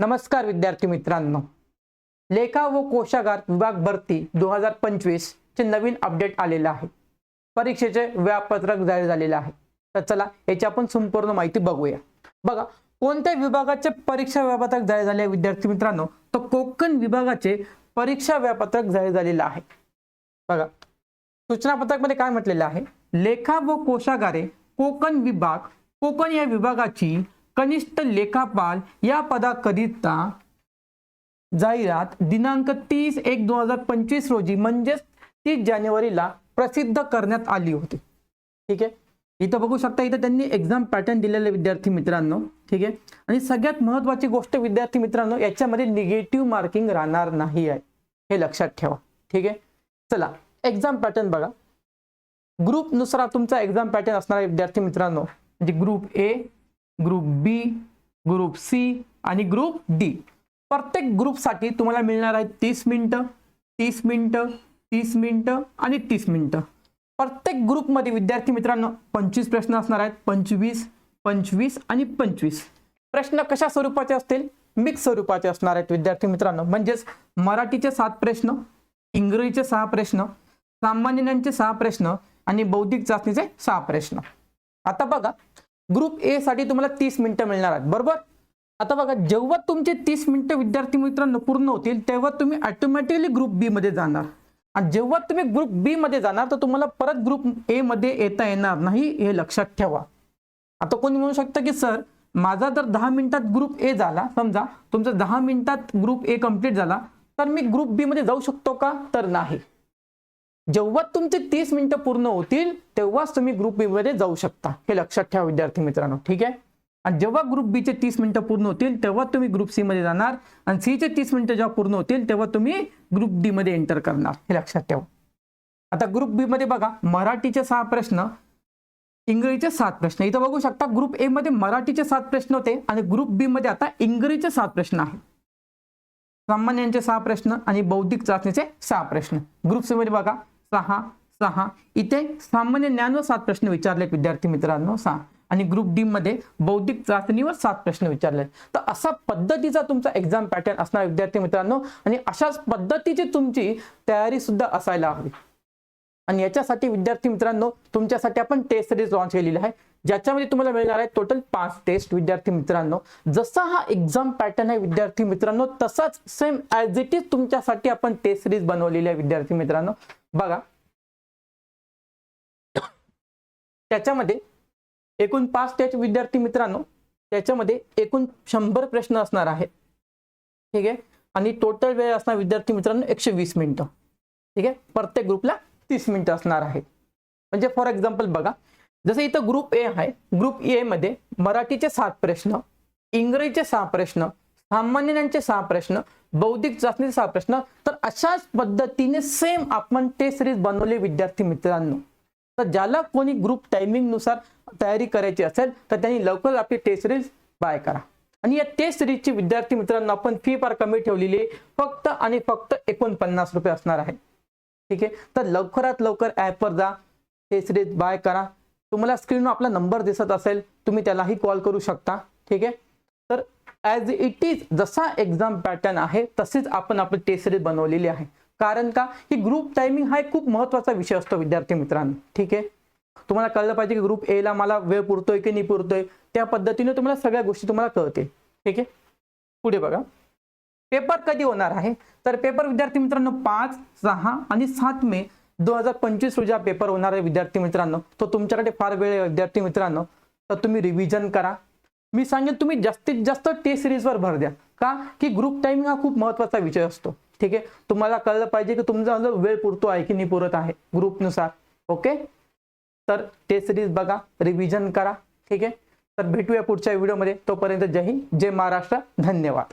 नमस्कार विद्यार्थी मित्रांनो. लेखा व कोशागार विभाग भरती दोन हजार पंचवीस चे नवीन अपडेट आलेलं आहे. परीक्षेचे वेळापत्रक जाहीर झालेलं आहे. तर चला याची आपण संपूर्ण माहिती बघूया. बघा कोणत्या विभागाचे परीक्षा वेळापत्रक जाहीर झाले विद्यार्थी मित्रांनो? तर कोकण विभागाचे परीक्षा वेळापत्रक जाहीर झालेलं आहे. बघा सूचनापत्रकमध्ये काय म्हटलेलं आहे? लेखा व कोशागारे कोकण विभाग कोकण या विभागाची कनिष्ठ लेखापाल या पदाकरिता जाहिरात दिनांक तीस एक दोन हजार पंचवीस रोजी म्हणजेच तीस जानेवारीला प्रसिद्ध करण्यात आली होती. ठीक आहे? इथं बघू शकता इथं त्यांनी एक्झाम पॅटर्न दिलेले विद्यार्थी मित्रांनो. ठीक आहे? आणि सगळ्यात महत्वाची गोष्ट विद्यार्थी मित्रांनो याच्यामध्ये निगेटिव्ह मार्किंग राहणार नाही आहे. हे लक्षात ठेवा. ठीक आहे? चला एक्झाम पॅटर्न बघा. ग्रुपनुसार तुमचा एक्झाम पॅटर्न असणारा विद्यार्थी मित्रांनो म्हणजे group A group B group C आणि ग्रुप डी प्रत्येक ग्रुपसाठी तुम्हाला मिळणार आहे तीस मिनटं तीस मिनटं तीस मिनटं आणि तीस मिनटं. प्रत्येक ग्रुपमध्ये विद्यार्थी मित्रांनो पंचवीस प्रश्न असणार आहेत. पंचवीस पंचवीस आणि पंचवीस. प्रश्न कशा स्वरूपाचे असतील? मिक्स स्वरूपाचे असणार आहेत विद्यार्थी मित्रांनो. म्हणजेच मराठीचे सात प्रश्न इंग्रजीचे सहा प्रश्न सामान्यांचे सहा प्रश्न आणि बौद्धिक चाचणीचे सहा प्रश्न. आता बघा ग्रुप ए साठी तुम्हाला तीस मिनिटं मिळणार आहेत. बरोबर? आता बघा जेव्हा तुमचे तीस मिनिटं विद्यार्थी मित्रांनो पूर्ण होतील तेव्हा तुम्ही ऑटोमॅटिकली ग्रुप बी मध्ये जाणार. आणि जेव्हा तुम्ही ग्रुप बी मध्ये जाणार तर तुम्हाला परत ग्रुप ए मध्ये येता येणार नाही हे लक्षात ठेवा. आता कोणी म्हणू शकतं की सर माझा जर दहा मिनिटात ग्रुप ए झाला समजा तुमचा दहा मिनिटात ग्रुप ए कंप्लीट झाला तर मी ग्रुप बी मध्ये जाऊ शकतो का? तर नाही. जेव्हा तुमचे तीस मिनिटं पूर्ण होतील तेव्हाच तुम्ही ग्रुप बी मध्ये जाऊ शकता. हे लक्षात ठेवा विद्यार्थी मित्रांनो. ठीक आहे? आणि जेव्हा ग्रुप बी चे तीस मिनिटं पूर्ण होतील तेव्हा तुम्ही ग्रुप सी मध्ये जाणार. आणि सी चे तीस मिनिटं जेव्हा पूर्ण होतील तेव्हा तुम्ही ग्रुप डी मध्ये एंटर करणार. हे लक्षात ठेवा. आता ग्रुप बी मध्ये बघा मराठीचे सहा प्रश्न इंग्रजीचे सात प्रश्न. इथं बघू शकता ग्रुप ए मध्ये मराठीचे सात प्रश्न होते आणि ग्रुप बी मध्ये आता इंग्रजीचे सात प्रश्न आहेत. सामान्यांचे सहा प्रश्न आणि बौद्धिक चाचणीचे सहा प्रश्न. ग्रुप सी मध्ये बघा सहा सहा. इथे सामान्य ज्ञानवर सात प्रश्न विचारले विद्यार्थी मित्रांनो सहा. आणि ग्रुप डी मध्ये बौद्धिक चाचणीवर सात प्रश्न विचारले तर असा पद्धतीचा तुमचा एक्झाम पॅटर्न असणार विद्यार्थी मित्रांनो आणि अशाच पद्धतीची तुमची तयारी सुद्धा असायला हवी. आणि याच्यासाठी विद्यार्थी मित्रांनो तुमच्यासाठी आपण टेस्ट सिरीज लॉन्च केलेली आहे. ज्याच्यामध्ये तुम्हाला मिळणार आहे टोटल पाच टेस्ट विद्यार्थी मित्रांनो. जसा हा एक्झाम पॅटर्न आहे विद्यार्थी मित्रांनो तसाच सेम ऍज इट इज तुमच्यासाठी आपण टेस्ट सिरीज बनवलेली आहे विद्यार्थी मित्रांनो. बघा. त्याच्यामध्ये एकूण पाच टेस्ट विद्यार्थी मित्रांनो त्याच्यामध्ये एकूण शंभर प्रश्न असणार आहेत. ठीक आहे? आणि टोटल वेळ असणार विद्यार्थी मित्रांनो एकशे वीस मिनिटं. ठीक आहे? प्रत्येक ग्रुपला तीस मिनिटं असणार आहे म्हणजे फॉर एक्झाम्पल बघा जसं इथं ग्रुप ए आहे ग्रुप ए मध्ये मराठीचे सात प्रश्न इंग्रजीचे सहा प्रश्न सामान्य ज्ञानचे सहा प्रश्न बौद्धिक चाचणीचे सहा प्रश्न तर अशाच पद्धतीने सेम आपण टेस्ट सिरीज बनवले विद्यार्थी मित्रांनो. तर ज्याला कोणी ग्रुप टायमिंगनुसार तयारी करायची असेल तर त्यांनी लवकर आपली टेस्ट सिरीज बाय करा. आणि या टेस्ट सिरीजची विद्यार्थी मित्रांनो आपण फी फार कमी ठेवलेली आहे. फक्त आणि फक्त एकोणपन्नास रुपये असणार आहे. ठीक आहे? तर लवकरात लवकर ॲपवर जा टेस्ट सिरीज बाय करा. तुम्हाला स्क्रीनवर आपला नंबर दिसत असेल तुम्ही त्यालाही कॉल करू शकता. ठीक आहे? तर ॲज इट इज जसा एक्झाम पॅटर्न आहे तसेच आपण आपली टेस्ट सिरीज बनवलेली आहे. कारण का? की ग्रुप टायमिंग हा एक खूप महत्त्वाचा विषय असतो विद्यार्थी मित्रांनो. ठीक आहे? तुम्हाला कळलं पाहिजे की ग्रुप एला मला वेळ पुरतोय की नाही पुरतोय? त्या पद्धतीने तुम्हाला सगळ्या गोष्टी तुम्हाला कळतील. ठीक आहे? पुढे बघा. पेपर कधी होणार आहे? तर पेपर विद्यार्थी मित्रांनो पाच सहा आणि सात मे दोन हजार पंचवीस रोजी हा पेपर होणार आहे विद्यार्थी मित्रांनो. तो तुमच्याकडे फार वेळ आहे विद्यार्थी मित्रांनो. तर तुम्ही रिव्हिजन करा. मी सांगेन तुम्ही जास्तीत जास्त टेस्ट सिरीजवर भर द्या. का? की ग्रुप टायमिंग हा खूप महत्त्वाचा विषय असतो. ठीक आहे? तुम्हाला कळलं पाहिजे की तुमचा वेळ पुरतो आहे की नाही पुरत आहे ग्रुपनुसार ओके तर टेस्ट सिरीज बघा रिव्हिजन करा. ठीक आहे? तर भेटूया पुढच्या व्हिडिओमध्ये तोपर्यंत जय हिंद जय महाराष्ट्र. धन्यवाद.